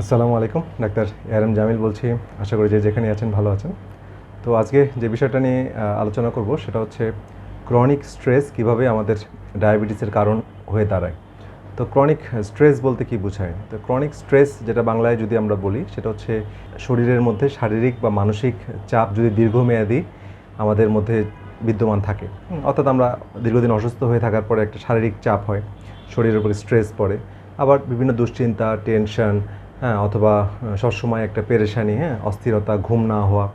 আসসালামু আলাইকুম, doctor ARM Jamil বলছি। আশা করি যে যেখানে আছেন ভালো আছেন। তো আজকে যে বিষয়টা নিয়ে আলোচনা করব সেটা হচ্ছে ক্রনিক স্ট্রেস কীভাবে আমাদের ডায়াবেটিসের কারণ হয়ে দাঁড়ায়। তো ক্রনিক স্ট্রেস বলতে কি বোঝায়? তো ক্রনিক স্ট্রেস যেটা বাংলায় যদি আমরা বলি, সেটা হচ্ছে শরীরের মধ্যে শারীরিক বা মানসিক চাপ যদি দীর্ঘমেয়াদী আমাদের মধ্যে বিদ্যমান থাকে। অর্থাৎ আমরা দীর্ঘদিন অসুস্থ হয়ে থাকার পরে একটা শারীরিক চাপ হয়, শরীরের উপরে স্ট্রেস পড়ে। আবার বিভিন্ন দুশ্চিন্তা টেনশন হ্যাঁ অথবা সবসময় একটা পেরেশানি হ্যাঁ অস্থিরতা, ঘুম না হওয়া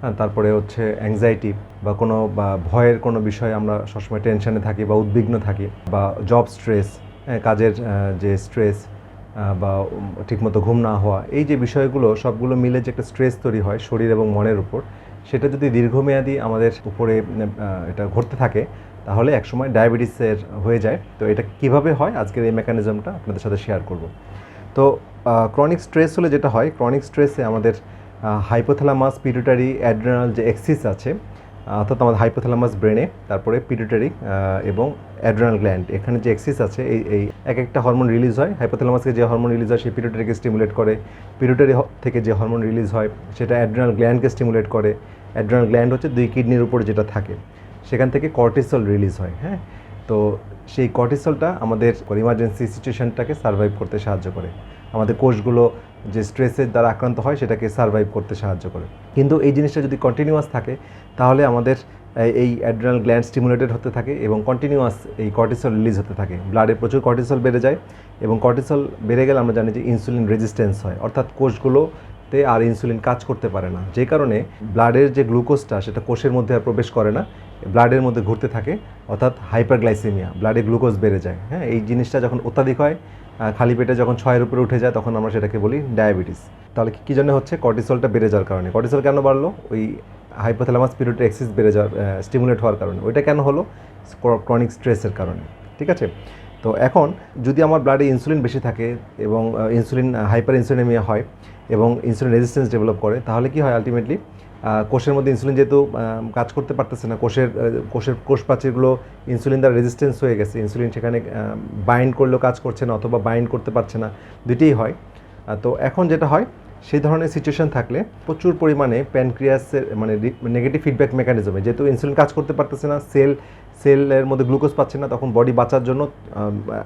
হ্যাঁ তারপরে হচ্ছে অ্যাংজাইটি বা কোনো, বা ভয়ের কোনো বিষয়ে আমরা সবসময় টেনশনে থাকি বা উদ্বিগ্ন থাকি বা জব স্ট্রেস হ্যাঁ কাজের যে স্ট্রেস বা ঠিকমতো ঘুম না হওয়া, এই যে বিষয়গুলো সবগুলো মিলে যে একটা স্ট্রেস তৈরি হয় শরীর এবং মনের উপর, সেটা যদি দীর্ঘমেয়াদী আমাদের উপরে এটা ঘটতে থাকে, তাহলে একসময় ডায়াবেটিসের হয়ে যায়। তো এটা কীভাবে হয়? আজকের এই মেকানিজমটা আপনাদের সাথে শেয়ার করব। তো ক্রনিক স্ট্রেস হলে যেটা হয় ক্রনিক স্ট্রেসে আমাদের হাইপোথ্যালামাস পিটুটারি অ্যাড্রেনাল যে এক্সিস আছে অর্থাৎ আমাদের হাইপোথ্যালামাস ব্রেনে তারপরে পিটুটারি এবং অ্যাড্রেনাল গ্ল্যান্ড এখানে যে এক্সিস আছে, এই এই এক একটা হরমোন রিলিজ হয়। হাইপোথ্যালামাসকে যে হরমোন রিলিজ হয় সেই পিটুটারিকে স্টিমুলেট করে। পিটুটারি থেকে যে হরমোন রিলিজ হয়, সেটা অ্যাড্রেনাল গ্ল্যান্ডকে স্টিমুলেট করে। অ্যাড্রেনাল গ্ল্যান্ড হচ্ছে দুই কিডনির উপর যেটা থাকে। সেখান থেকে কর্টিসল রিলিজ হয় হ্যাঁ? তো সেই কর্টিসলটা আমাদের ইমার্জেন্সি সিচুয়েশনটাকে সার্ভাইভ করতে সাহায্য করে। আমাদের কোষগুলো যে স্ট্রেসের দ্বারা আক্রান্ত হয়, সেটাকে সার্ভাইভ করতে সাহায্য করে। কিন্তু এই জিনিসটা যদি কন্টিনিউয়াস থাকে, তাহলে আমাদের এই- অ্যাড্রেনাল গ্ল্যান্ড স্টিমুলেটেড হতে থাকে এবং কন্টিনিউয়াস এই কর্টিসল রিলিজ হতে থাকে। ব্লাডে প্রচুর কর্টিসল বেড়ে যায় এবং কর্টিসল বেড়ে গেলে আমরা জানি যে ইনসুলিন রেজিস্ট্যান্স হয়। অর্থাৎ কোষগুলোতে আর ইনসুলিন কাজ করতে পারে না। যে কারণে ব্লাডের যে গ্লুকোজটা সেটা কোষের মধ্যে আর প্রবেশ করে না। ব্লাডের মধ্যে ঘুরতে থাকে, অর্থাৎ হাইপারগ্লাইসেমিয়া ব্লাডে গ্লুকোজ বেড়ে যায়। হ্যাঁ এই জিনিসটা যখন অত্যাধিক হয় খালি পেটে যখন ছয়ের উপরে উঠে যায়, তখন আমরা সেটাকে বলি ডায়াবেটিস তাহলে কি- কী জন্য হচ্ছে? কর্টিসলটা বেড়ে যাওয়ার কারণে। কর্টিসল কেন বাড়লো? ওই হাইপোথ্যালামাস পিরিয়ড এক্সিস বেড়ে যাওয়ার স্টিমুলেট হওয়ার কারণে। ওইটা কেন হলো? ক্রনিক স্ট্রেসের কারণে। ঠিক আছে? তো এখন যদি আমার ব্লাডে ইনসুলিন বেশি থাকে এবং ইনসুলিন হাইপার ইনসুলিনেমিয়া হয় এবং ইনসুলিন রেজিস্ট্যান্স ডেভেলপ করে, তাহলে কি হয় আলটিমেটলি কোষের মধ্যে ইনসুলিন যেহেতু কাজ করতে পারতেছে না, কোষের কোষের কোষ প্রাচীরগুলো ইনসুলিন দ্বারা রেজিস্ট্যান্স হয়ে গেছে। ইনসুলিন সেখানে বাইন্ড করলেও কাজ করছে না অথবা বাইন্ড করতে পারছে না, দুইটাই হয়। তো এখন যেটা হয়, সেই ধরনের সিচুয়েশন থাকলে প্রচুর পরিমাণে প্যানক্রিয়াসের মানে নেগেটিভ ফিডব্যাক মেকানিজমে যেহেতু ইনসুলিন কাজ করতে পারতেছে না সেল সেলের মধ্যে গ্লুকোজ পাচ্ছে না, তখন বডি বাঁচার জন্য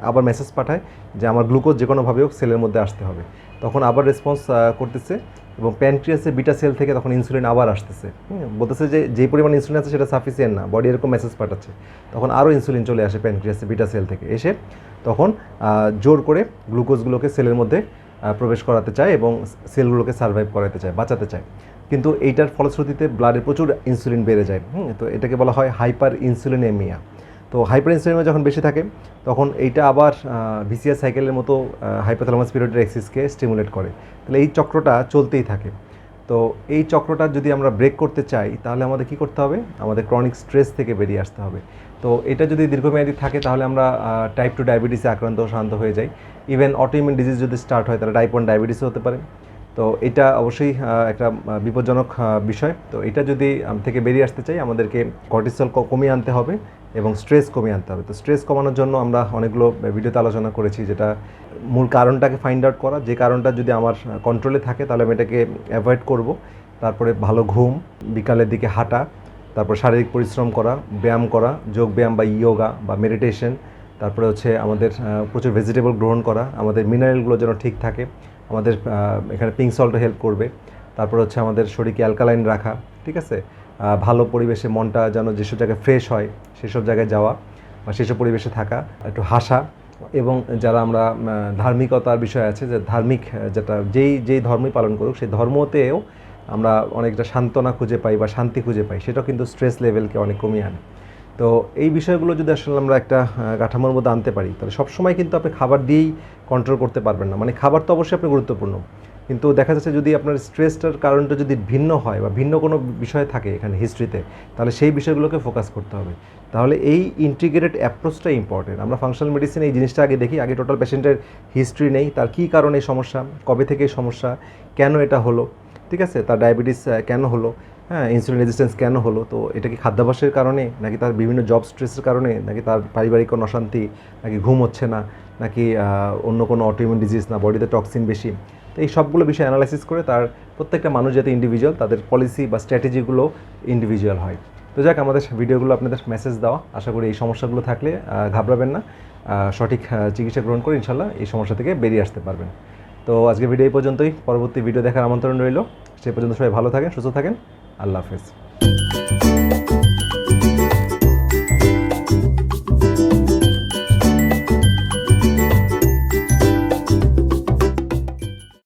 আবার মেসেজ পাঠায় যে আমার গ্লুকোজ যে কোনোভাবে হোক সেলের মধ্যে আসতে হবে। তখন আবার রেসপন্স করতেছে এবং প্যানক্রিয়াসের বিটা সেল থেকে তখন ইনসুলিন আবার আসতেছে। বলতেছে যে যে পরিমাণ ইনসুলিন আছে সেটা সাফিসিয়েন্ট না, বডি এরকম মেসেজ পাঠাচ্ছে। তখন আরও ইনসুলিন চলে আসে প্যানক্রিয়াসে বিটা সেল থেকে। এসে তখন জোর করে গ্লুকোজগুলোকে সেলের মধ্যে প্রবেশ করাতে চায় এবং সেলগুলোকে সার্ভাইভ করাতে চায়, বাঁচাতে চায়। কিন্তু এইটার ফলশ্রুতিতে ব্লাডে প্রচুর ইনসুলিন বেড়ে যায়। হুম, তো এটাকে বলা হয় হাইপার ইনসুলিনেমিয়া তো হাইপার ইনসুলিনেমিয়া যখন বেশি থাকে তখন এইটা আবার ভিসিআর সাইকেলের মতো হাইপোথ্যালামাস পিরিয়ডের এক্সিসকে স্টিমুলেট করে। তাহলে এই চক্রটা চলতেই থাকে। তো এই চক্রটা যদি আমরা ব্রেক করতে চাই তাহলে আমাদের কি করতে হবে? আমাদের ক্রনিক স্ট্রেস থেকে বেরিয়ে আসতে হবে। তো এটা যদি দীর্ঘমেয়াদী থাকে তাহলে আমরা টাইপ টু ডায়াবেটিসে আক্রান্ত শান্ত হয়ে যাই। ইভেন অটোইমিউন ডিজিজ যদি স্টার্ট হয় তাহলে টাইপ ওয়ান ডায়াবেটিসও হতে পারে। তো এটা অবশ্যই একটা বিপজ্জনক বিষয়। তো এটা যদি থেকে বেরিয়ে আসতে চাই, আমাদেরকে কর্টিসল কমিয়ে আনতে হবে এবং স্ট্রেস কমিয়ে আনতে হবে। তো স্ট্রেস কমানোর জন্য আমরা অনেকগুলো ভিডিওতে আলোচনা করেছি যেটা মূল কারণটাকে ফাইন্ড আউট করা। যে কারণটা যদি আমার কন্ট্রোলে থাকে, তাহলে আমি এটাকে অ্যাভয়েড করব। তারপরে ভালো ঘুম, বিকালের দিকে হাঁটা, তারপর শারীরিক পরিশ্রম করা, ব্যায়াম করা, যোগ ব্যায়াম বা ইয়োগা বা মেডিটেশন তারপরে হচ্ছে আমাদের প্রচুর ভেজিটেবল গ্রহণ করা, আমাদের মিনারেলগুলো যেন ঠিক থাকে, আমাদের এখানে পিঙ্ক সল্টও হেল্প করবে। তারপর হচ্ছে আমাদের শরীরকে অ্যালকালাইন রাখা, ঠিক আছে? ভালো পরিবেশে মনটা যেন যেসব জায়গায় ফ্রেশ হয়, সেসব জায়গায় যাওয়া বা সেসব পরিবেশে থাকা, একটু হাসা এবং যারা আমরা ধার্মিকতার বিষয় আছে, যে ধার্মিক যেটা যেই যেই ধর্মই পালন করুক, সেই ধর্মতেও আমরা অনেকটা সান্ত্বনা খুঁজে পাই বা শান্তি খুঁজে পাই, সেটাও কিন্তু স্ট্রেস লেভেলকে অনেক কমিয়ে আনে। তো এই বিষয়গুলো যদি আসলে আমরা একটা কাঠামোর মধ্যে আনতে পারি, তাহলে সবসময় কিন্তু আপনি খাবার দিয়েই কন্ট্রোল করতে পারবেন না। মানে খাবার তো অবশ্যই আপনি গুরুত্বপূর্ণ। কিন্তু দেখা যাচ্ছে যদি আপনার স্ট্রেসটার কারণটা যদি ভিন্ন হয় বা ভিন্ন কোনো বিষয় থাকে এখানে হিস্ট্রিতে তাহলে সেই বিষয়গুলোকে ফোকাস করতে হবে। তাহলে এই ইন্টিগ্রেটেড অ্যাপ্রোচটাই ইম্পর্টেন্ট আমরা ফাংশনাল মেডিসিন এই জিনিসটা আগে দেখি, আগে টোটাল পেশেন্টের হিস্ট্রি নেই, তার কী কারণে সমস্যা, কবে থেকে সমস্যা, কেন এটা হলো, ঠিক আছে? তার ডায়াবেটিস কেন হলো? হ্যাঁ ইনসুলিন রেজিস্ট্যান্স কেন হলো? তো এটা কি খাদ্যাভ্যাসের কারণে? নাকি তার বিভিন্ন জব স্ট্রেসের কারণে? নাকি তার পারিবারিক কোনো অশান্তি নাকি ঘুম হচ্ছে না? নাকি অন্য কোনো অটোইমিউন ডিজিজ না? বডিতে টক্সিন বেশি? তো এই সবগুলো বিষয় অ্যানালাইসিস করে তার প্রত্যেকটা মানুষ যাতে ইন্ডিভিজুয়াল তাদের পলিসি বা স্ট্র্যাটেজিগুলো ইন্ডিভিজুয়াল হয়। তো যাক, আমাদের ভিডিওগুলো আপনাদের মেসেজ দেওয়া। আশা করি এই সমস্যাগুলো থাকলে ঘাবড়াবেন না। সঠিক চিকিৎসা গ্রহণ করে ইনশাল্লাহ এই সমস্যা থেকে বেরিয়ে আসতে পারবেন। তো আজকে ভিডিও এই পর্যন্তই। পরবর্তী ভিডিও দেখার আমন্ত্রণ রইল। সে পর্যন্ত সবাই ভালো থাকেন, সুস্থ থাকেন। আল্লাহ হাফেজ।